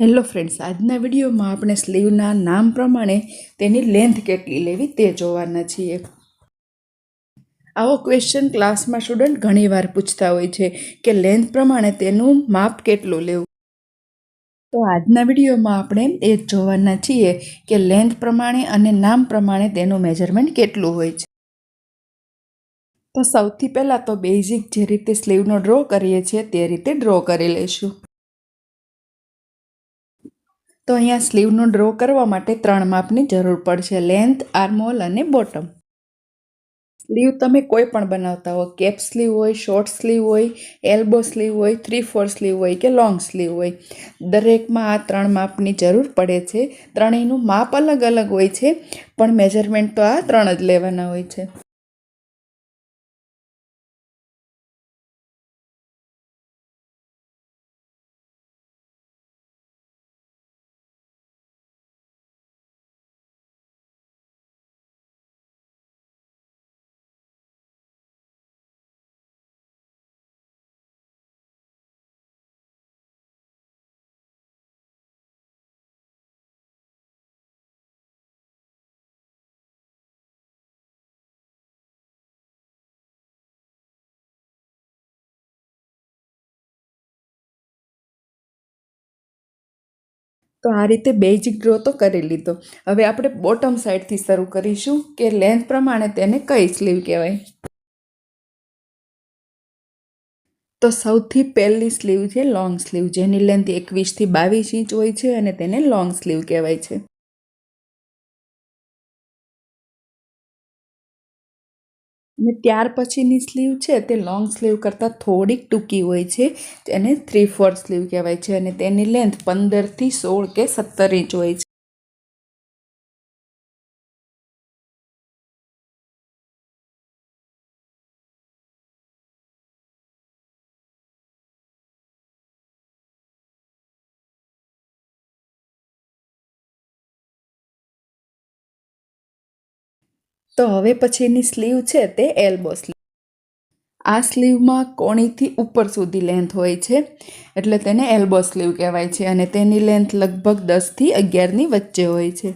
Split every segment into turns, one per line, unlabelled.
Hello friends, આજના વિડીયોમાં આપણે સ્લીવના નામ પ્રમાણે તેની લેન્થ કેટલી લેવી તે જોવાના છીએ. આવો ક્વેશ્ચન ક્લાસમાં સ્ટુડન્ટ ઘણીવાર પૂછતા હોય છે કે લેન્થ પ્રમાણે તેનું માપ કેટલું લેવું. તો આજના વિડીયોમાં આપણે એ જોવાના છીએ કે લેન્થ પ્રમાણે અને નામ પ્રમાણે તેનું મેજરમેન્ટ કેટલું હોય છે. તો સૌથી પહેલાં તો બેઝિક જે રીતે સ્લીવનો ડ્રો કરીએ છીએ તે રીતે ડ્રો કરી લઈશું. તો અહીંયા સ્લીવનો ડ્રો કરવા માટે ત્રણ માપની જરૂર પડશે. લેન્થ આર્મોલ અને બોટમ. સ્લીવ તમે કોઈ પણ બનાવતા હો. કેપ સ્લીવ હોય, શોર્ટ સ્લીવ હોય, એલ્બો સ્લીવ હોય, થ્રી, ફોર સ્લીવ હોય કે લોંગ સ્લીવ હોય. દરેકમાં આ ત્રણ માપની જરૂર પડે છે. ત્રણેયનું માપ અલગ અલગ હોય છે, પણ મેજરમેન્ટ તો આ ત્રણ જ લેવાના હોય છે. તો આ રીતે બેઝિક ડ્રો તો કરી લીધો. હવે આપણે બોટમ સાઈડથી શરૂ કરીશું કે લેન્થ પ્રમાણે તેને કઈ સ્લીવ કહેવાય. તો સૌથી પહેલી સ્લીવ છે લોંગ સ્લીવ, જેની લેન્થ એકવીસથી બાવીસ ઇંચ હોય છે અને તેને લોંગ સ્લીવ કહેવાય છે. અને ત્યાર પછીની સ્લીવ છે તે લોંગ સ્લીવ કરતાં થોડીક ટૂંકી હોય છે તેને થ્રી ફોર સ્લીવ કહેવાય છે અને તેની લેન્થ પંદરથી સોળ કે સત્તર ઇંચ હોય છે. તો હવે પછીની સ્લીવ છે તે એલ્બો સ્લીવ. આ સ્લીવમાં કોણીથી ઉપર સુધી લેન્થ હોય છે, એટલે તેને એલ્બો સ્લીવ કહેવાય છે અને તેની લેન્થ લગભગ દસથી અગિયારની વચ્ચે હોય છે.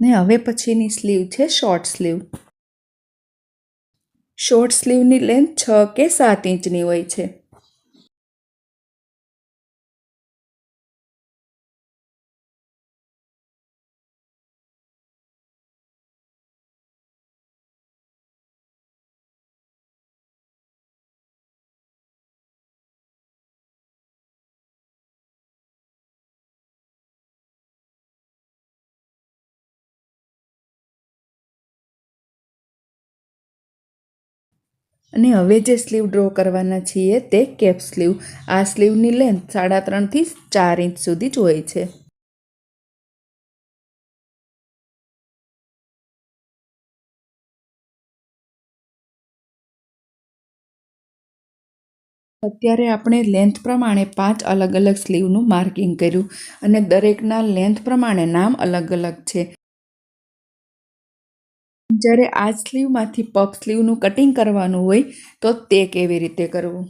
ને હવે પછીની સ્લીવ છે શોર્ટ સ્લીવ. શોર્ટ સ્લીવની લેન્થ છ કે સાત ઇંચની હોય છે. અને હવે જે સ્લીવ ડ્રો કરવાના છીએ તે કેપ સ્લીવ. આ સ્લીવની લેન્થ સાડા ત્રણથી ચાર ઇંચ સુધી જ હોય છે. અત્યારે આપણે લેન્થ પ્રમાણે પાંચ અલગ અલગ સ્લીવનું માર્કિંગ કર્યું અને દરેકના લેન્થ પ્રમાણે નામ અલગ અલગ છે. જ્યારે આ સ્લીવમાંથી પફ સ્લીવનું કટિંગ કરવાનું હોય, તો તે કેવી રીતે કરવું?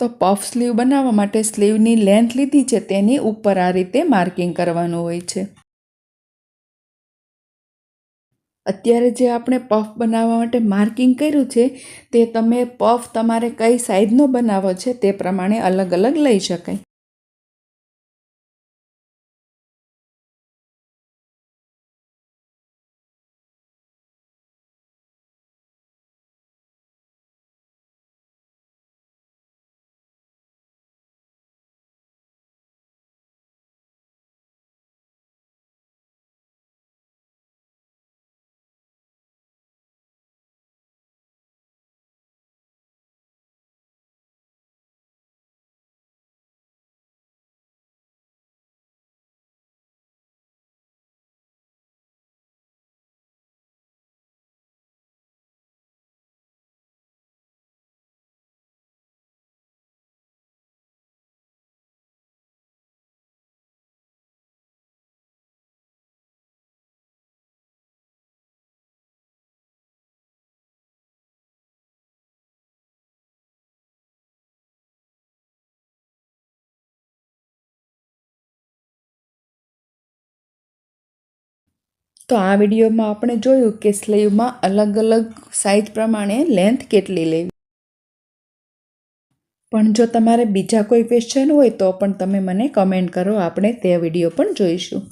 તો પફ સ્લીવ બનાવવા માટે સ્લીવની લેન્થ લીધી છે, તેની ઉપર આ રીતે માર્કિંગ કરવાનું હોય છે. અત્યારે જે આપણે પફ બનાવવા માટે માર્કિંગ કર્યું છે, તે તમે પફ તમારે કઈ સાઇઝનો બનાવો છે, તે પ્રમાણે અલગ અલગ લઈ શકાય. તો આ વિડીયોમાં આપણે જોયું કે સ્લીવમાં અલગ અલગ સાઇઝ પ્રમાણે લેન્થ કેટલી લેવી. પણ જો તમારે બીજા કોઈ ક્વેશ્ચન હોય તો પણ તમે મને કમેન્ટ કરો, આપણે તે વીડિયો પણ જોઈશું.